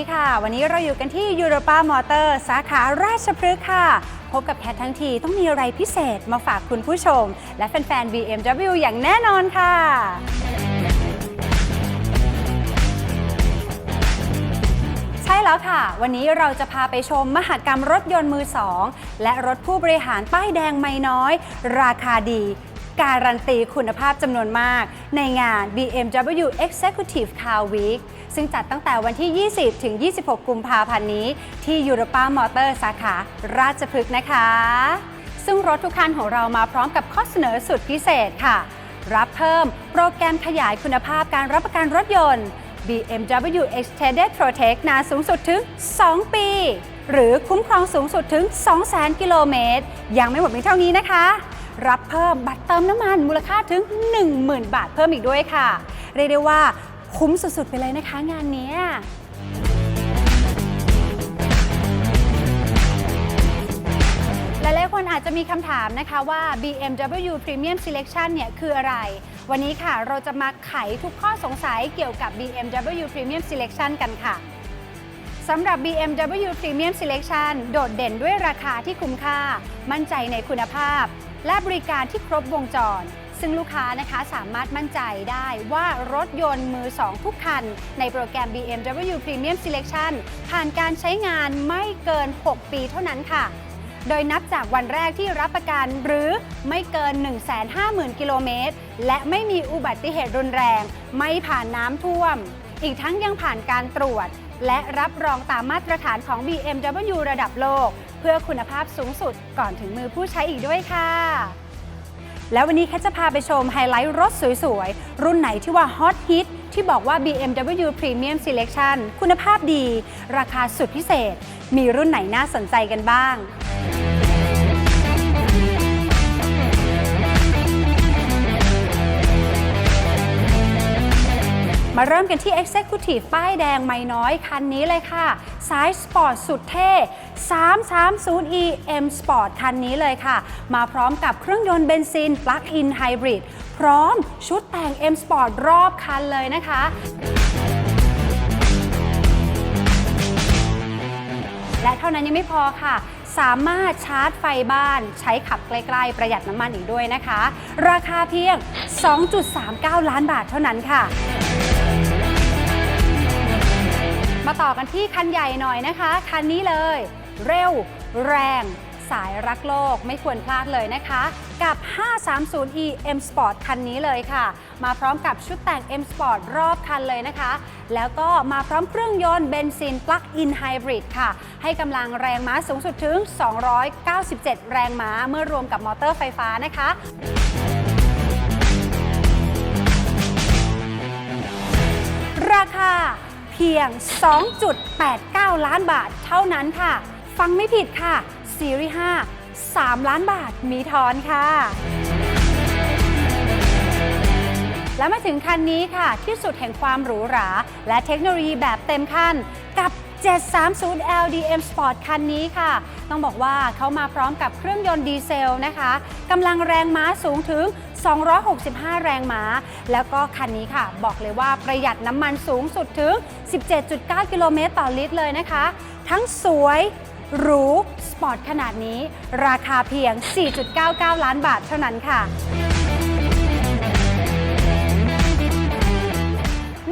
วันี้เราอยู่กันที่ยูโรปามอเตอร์สาขาราชพฤกษ์ค่ะ พบกับแคททั้งทีต้องมีอะไรพิเศษมาฝากคุณผู้ชม และแฟนๆ BMW อย่างแน่นอนค่ะใช่แล้วค่ะ วันนี้เราจะพาไปชมมหกรรมรถยนต์มือสอง และรถผู้บริหารป้ายแดงไม่น้อย ราคาดี การันตีคุณภาพจำนวนมาก ในงาน BMW Executive Car Week ซึ่งจัดตั้งแต่วันที่ 20 ถึง 26 กุมภาพันธ์นี้ ที่ยูโรปามอเตอร์สาขา ราชพฤกษ์นะคะ ซึ่งรถทุกคันของเรามาพร้อมกับข้อเสนอสุดพิเศษค่ะ รับเพิ่มโปรแกรมขยายคุณภาพการรับประกันรถยนต์ BMW Extended Protect นานสูงสุดถึง 2 ปี หรือคุ้มครองสูงสุดถึง 200,000 กิโลเมตร ยังไม่หมดเพียงเท่านี้นะคะ รับเพิ่มบัตรเติมน้ำมันมูลค่าถึง 10,000 บาทเพิ่มอีกด้วยค่ะ เรียกได้ว่า คุ้มสุด ๆ ไปเลยนะคะงานนี้หลายๆคนอาจจะมีคำถามนะคะว่า BMW Premium Selection เนี่ยคืออะไร วันนี้ค่ะเราจะมาไขทุกข้อสงสัยเกี่ยวกับ BMW Premium Selection กันค่ะสำหรับ BMW Premium Selection โดดเด่นด้วยราคาที่คุ้มค่า มั่นใจในคุณภาพ และบริการที่ครบวงจร ซึ่งลูกค้านะคะสามารถมั่นใจได้ว่ารถยนต์มือ 2 ทุกคัน ในโปรแกรม BMW Premium Selection ผ่านการใช้งานไม่เกิน 6 ปีเท่านั้นค่ะ โดยนับจากวันแรกที่รับประกันหรือไม่เกิน 150,000 กิโลเมตร และไม่มีอุบัติเหตุรุนแรง ไม่ผ่านน้ำท่วม อีกทั้งยังผ่านการตรวจ และรับรองตามมาตรฐานของ BMW ระดับโลก เพื่อคุณภาพสูงสุดก่อนถึงมือผู้ใช้อีกด้วยค่ะ แล้ววันนี้แคทจะพาไปชมไฮไลท์รถสวยๆ รุ่นไหนที่ว่าฮอตฮิตที่บอกว่า BMW Premium Selection คุณภาพดี ราคาสุดพิเศษ มีรุ่นไหนน่าสนใจกันบ้าง มาเริ่มกันที่ Executive ป้ายแดงไม่น้อยคันนี้เลยค่ะสายสปอร์ตสุดเท่ 330e M Sport คันนี้เลยค่ะ มาพร้อมกับเครื่องยนต์เบนซิน Plug-in Hybrid พร้อมชุดแต่ง M Sport รอบคันเลยนะคะและเท่านั้นยังไม่พอค่ะ สามารถชาร์จไฟบ้าน ใช้ขับใกล้ๆ ประหยัดน้ำมันอีกด้วยนะคะ ราคาเพียง 2.39 ล้านบาทเท่านั้นค่ะ ต่อกันที่คันใหญ่หน่อยนะคะ คันนี้เลย เร็ว แรง สายรักโลกไม่ควรพลาดเลยนะคะ กับ 530e M Sport คันนี้เลยค่ะ มาพร้อมกับชุดแต่ง M Sport รอบคันเลยนะคะ แล้วก็มาพร้อมเครื่องยนต์เบนซิน Plug-in Hybrid ค่ะ ให้กำลังแรงม้าสูงสุดถึง 297 แรงม้าเมื่อรวมกับมอเตอร์ไฟฟ้านะคะราคา พียง 2.89 ล้านบาทเท่านั้นค่ะ ฟังไม่ผิดค่ะ ซีรีส์ 5 3 ล้านบาทมีทอนค่ะ และมาถึงคันนี้ค่ะ ที่สุดแห่งความหรูหรา และเทคโนโลยีแบบเต็มขั้นกับ 730 LDM Sport คันนี้ค่ะ ต้องบอกว่าเขามาพร้อมกับเครื่องยนต์ดีเซลนะคะกำลังแรงม้าสูงถึง 265 แรงม้า แล้วก็คันนี้ค่ะ บอกเลยว่าประหยัดน้ำมันสูงสุดถึง 17.9 กิโลเมตรต่อลิตรเลยนะคะ ทั้งสวยหรูสปอร์ตขนาดนี้ ราคาเพียง 4.99 ล้านบาทเท่านั้นค่ะ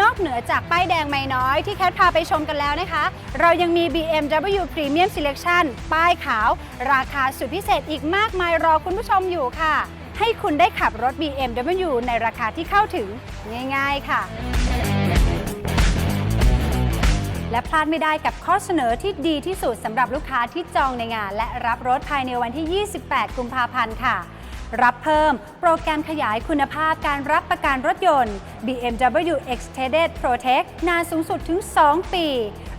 นอกเหนือจากป้ายแดงไม่น้อยที่แคทพาไปชมกันแล้วนะคะ เรายังมี BMW Premium Selection ป้ายขาว ราคาสุดพิเศษอีกมากมายรอคุณผู้ชมอยู่ค่ะ ให้คุณได้ขับรถ BMW ในราคาที่เข้าถึงง่าย ๆ ค่ะ และพลาดไม่ได้กับข้อเสนอที่ดีที่สุดสำหรับลูกค้าที่จองในงาน และรับรถภายในวันที่ 28 กุมภาพันธ์ค่ะ รับเพิ่ม โปรแกรมขยายคุณภาพการรับประกันรถยนต์ BMW Extended Protect นานสูงสุดถึง 2 ปี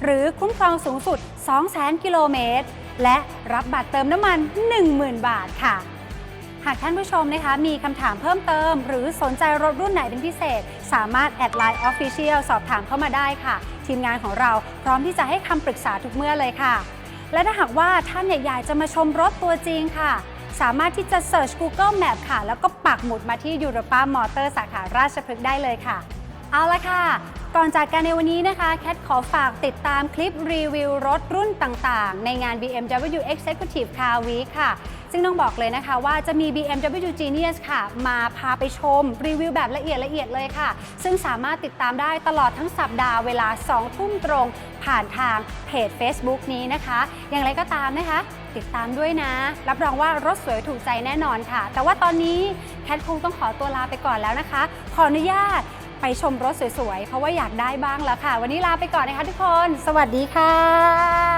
หรือคุ้มครองสูงสุด 200,000 กิโลเมตร และรับบัตรเติมน้ำมัน 10,000 บาทค่ะหากท่านผู้ชมนะคะมีคำถามเพิ่มเติม หรือสนใจรถรุ่นไหนเป็นพิเศษ สามารถแอดไลน์ Official สอบถามเข้ามาได้ค่ะ ทีมงานของเราพร้อมที่จะให้คำปรึกษาทุกเมื่อเลยค่ะ และถ้าหากว่าท่านอยากจะมาชมรถตัวจริงค่ะ สามารถที่จะ Search Google Map ค่ะ แล้วก็ปักหมุดมาที่ Europa Motor สาขาราชพฤกษ์ได้เลยค่ะ เอาละค่ะ ก่อนจากกันในวันนี้นะคะ แคทขอฝากติดตามคลิปรีวิวรถรุ่นต่างๆ ในงาน BMW Executive Car Week ค่ะ ซึ่งต้องบอกเลยนะคะว่าจะมี BMW Genius ค่ะ มาพาไปชมรีวิวแบบละเอียดละเอียดเลยค่ะ ซึ่งสามารถติดตามได้ตลอดทั้งสัปดาห์เวลา 2 ทุ่มตรง ผ่านทางเพจ Facebook นี้นะคะ อย่างไรก็ตามนะคะติดตามด้วยนะ รับรองว่ารถสวยถูกใจแน่นอนค่ะ แต่ว่าตอนนี้แคทคงต้องขอตัวลาไปก่อนแล้วนะคะ ขออนุญาตไปชมรถสวยๆ เพราะว่าอยากได้บ้างแล้วค่ะ วันนี้ลาไปก่อนนะคะทุกคน สวัสดีค่ะ